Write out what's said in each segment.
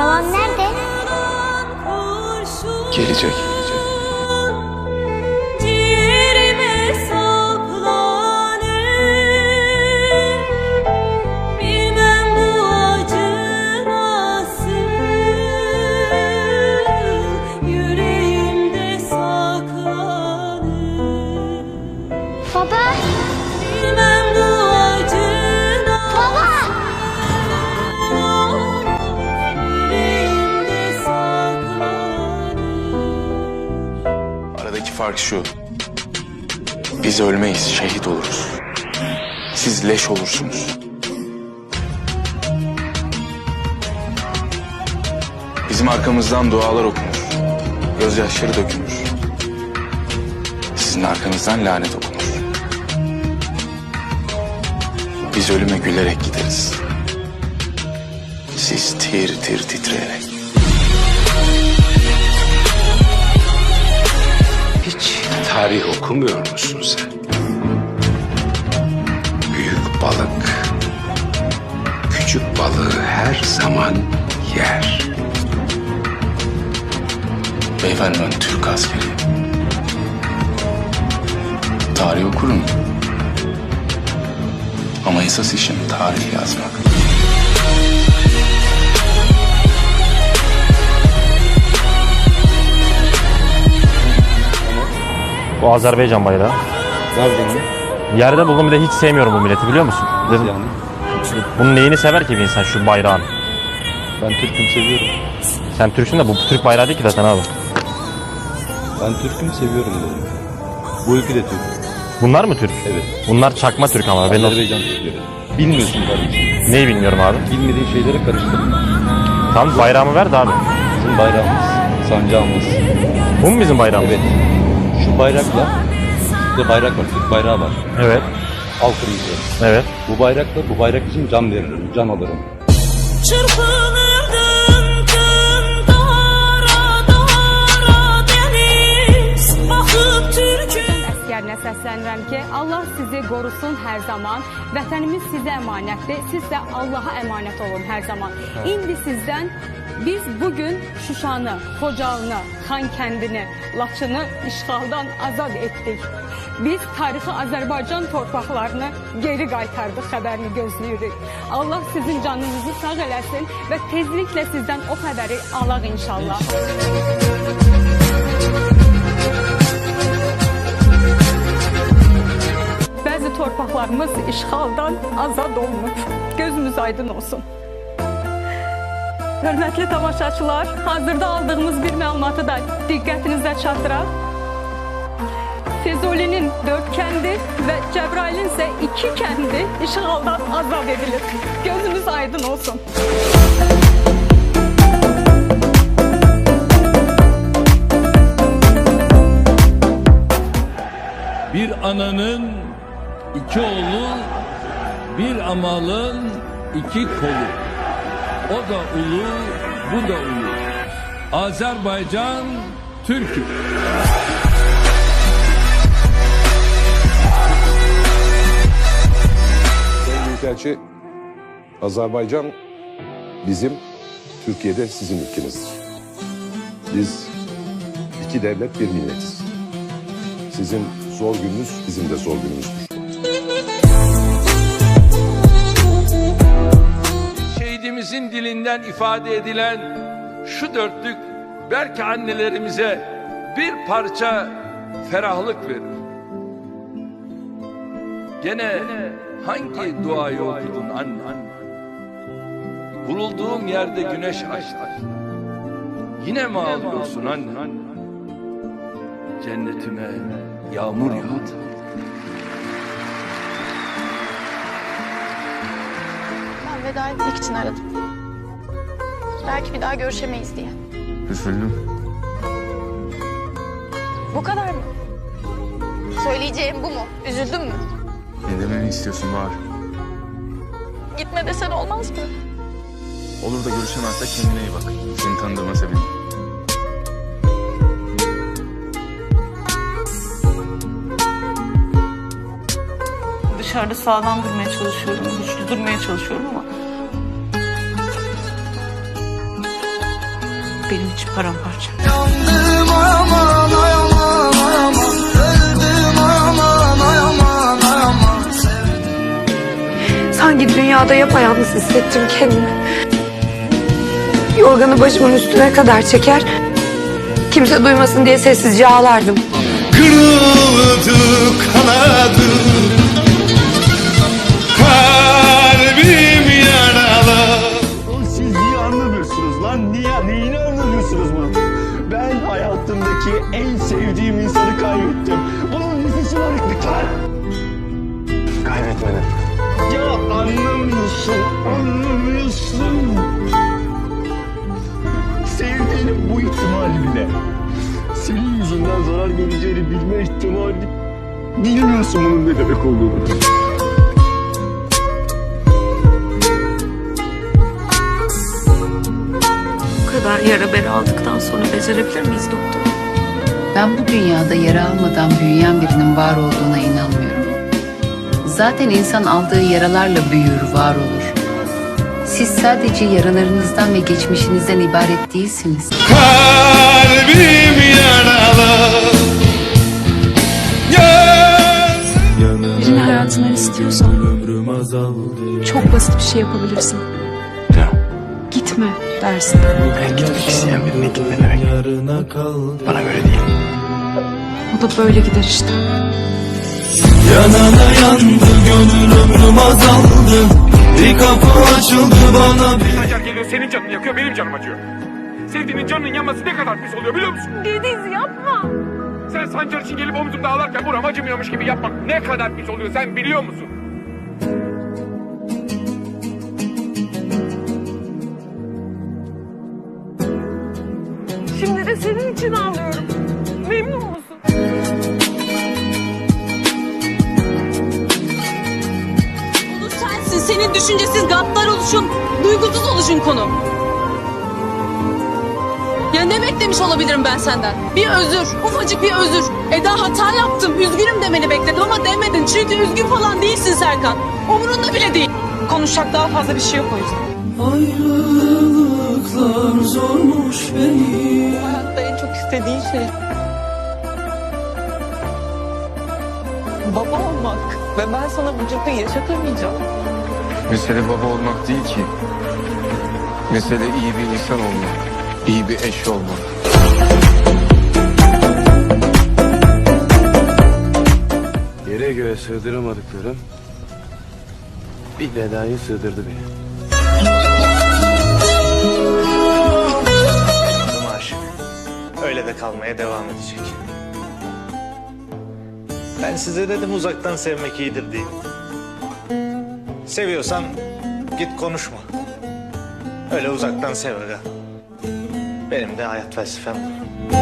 Babam nerede? Gelecek. Fark şu. Biz ölmeyiz, şehit oluruz. Siz leş olursunuz. Bizim arkamızdan dualar okunur. Gözyaşları dökülür. Sizin arkanızdan lanet okunur. Biz ölüme gülerek gideriz. Siz tir tir titreyerek. Tarih okumuyor musun sen? Büyük balık küçük balığı her zaman yer. Beyefendi ben Türk askeriyim. Tarih okurum. Ama esas işim tarih yazmak. Bu Azerbaycan bayrağı. Nereden Yerde buldum bir de hiç sevmiyorum bu milleti biliyor musun? Dedim, yani? bunun neyini sever ki bir insan şu bayrağın? Ben Türk'üm seviyorum. Sen Türksün de bu Türk bayrağı değil ki zaten abi. Ben Türk'üm seviyorum dedim. Bu ülke de Türk. Bunlar mı Türk? Evet. Bunlar çakma Türk ama. Ben Azerbaycan Türkleri. Bilmiyorsun kardeşim. Neyi bilmiyorum abi. Bilmediğin şeyleri karıştırma. Tamam bayrağımı ver de abi. Bizim bayrağımız, sancağımız. Bu mu bizim bayrağımız? Evet. Bayrakla, bir de bayrak var, Türk bayrağı var. Evet. Al kırmızı. Evet. Bu bayrakla, bu bayrak için can veririm, can alırım. Çırpınırdın səslənirəm ki, Allah sizi qorusun hər zaman. Vətənimiz sizə əmanətdir. Siz də Allaha əmanət olun hər zaman. İndi sizdən biz bugün Şuşanı, Xocalını, Xankəndini, Laçını işğaldan azad etdik. Biz tarixi Azərbaycan torpaqlarını geri qaytardıq xəbərini gözləyirik. Allah sizin canınızı sağ eləsin və tezliklə sizdən o xəbəri alaq inşallah. Bəzi torpaqlarımız işğaldan azad olunub. Gözümüz aydın olsun. Hörmətli tamaşaçılar, hazırda aldığımız bir məlumatı da diqqətinizə çatdıraq. Füzulinin dörd kəndi və Cəbrailin isə iki kəndi işğaldan azad edilir. Gözümüz aydın olsun. Bir ananın iki oğlu, bir amalın iki kolu. O da ulu, bu da ulu. Azerbaycan, Türk'ü. Sayın Büyükelçi, Azerbaycan bizim, Türkiye'de sizin ülkenizdir. Biz iki devlet bir milletiz. Sizin zor gününüz bizim de zor günümüzdür. Dilinden ifade edilen şu dörtlük belki annelerimize bir parça ferahlık verir. Gene hangi duayı okudun anne? Vurulduğum yerde güneş açtı. Yine mi ağlıyorsun anne? Cennetime yağmur yağdı. Ben veda etmek için aradım. Belki bir daha görüşemeyiz diye. Üzüldüm. Bu kadar mı? Söyleyeceğim bu mu? Üzüldün mü? Ne dememi istiyorsun Bahar? Gitme desen olmaz mı? Olur da görüşemezsek kendine iyi bak. Seni tanıdığıma sevindim. Dışarıda sağlam durmaya çalışıyorum, güçlü durmaya çalışıyorum ama benim için paramparça. Sanki dünyada yapayalnız hissettim kendimi. Yorganı başımın üstüne kadar çeker, kimse duymasın diye sessizce ağlardım. Kırıldı kanadım Yüzünden zarar göreceğini bilme ihtimali. Bilmiyorsun bunun ne demek olduğunu. Bu kadar yara bere aldıktan sonra becerebilir miyiz doktor? Ben bu dünyada yara almadan büyüyen birinin var olduğuna inanmıyorum. Zaten insan aldığı yaralarla büyür, var olur. Siz sadece yaralarınızdan ve geçmişinizden ibaret değilsiniz. Kalbim yaralı Birini hayatından istiyorsan çok basit bir şey yapabilirsin. Gitme dersin. Gitmek isteyen birine gitme demek. Bana göre değil. O da böyle gider işte. Yanana yandı gönül ömrüm azaldı Bir kapı açıldı bana bir Sancar geliyor senin canını yakıyor benim canım acıyor. Sevdiğinin canının yanması ne kadar pis oluyor biliyor musun? Deniz yapma. Sen Sancar için gelip omzumda ağlarken buram acımıyormuş gibi yapmak ne kadar pis oluyor sen biliyor musun? Şimdi de senin için ağlıyorum. Senin düşüncesiz gaddar oluşun, duygusuz oluşun konu. Ya ne beklemiş olabilirim ben senden? Bir özür, ufacık bir özür. Eda hata yaptım, üzgünüm demeni bekledim ama demedin. Çünkü üzgün falan değilsin Serkan. Umurunda bile değil. Konuşacak daha fazla bir şey yok o yüzden. Ayrılıklar zormuş beni Hayatta en çok istediğin şey baba olmak ve ben sana bu ciddi yaşatamayacağım. Mesele baba olmak değil ki. Mesele iyi bir insan olmak. iyi bir eş olmak. Yere göğe sığdıramadıklarım bir vedayı sığdırdı beni. aşık. Öyle de kalmaya devam edecek. Ben size dedim uzaktan sevmek iyidir diye. Seviyorsan git konuşma. Öyle uzaktan sev aga. Benim de hayat felsefem bu.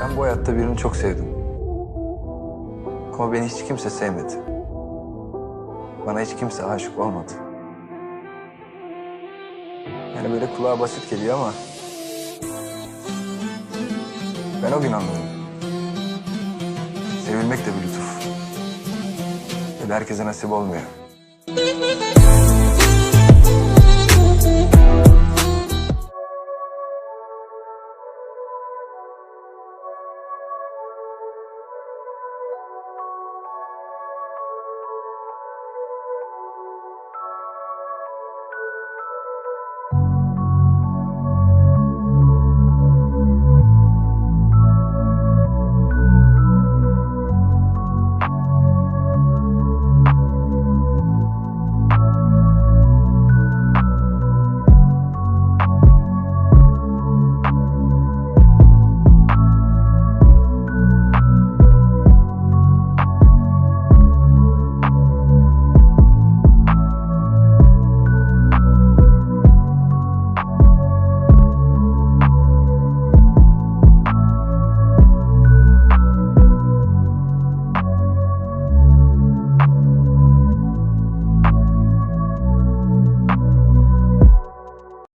Ben bu hayatta birini çok sevdim. Ama beni hiç kimse sevmedi. Bana hiç kimse aşık olmadı. Yani böyle kulağa basit geliyor ama... Ben o gün anladım. Sevilmek de bir lütuf. Öyle herkese nasip olmuyor.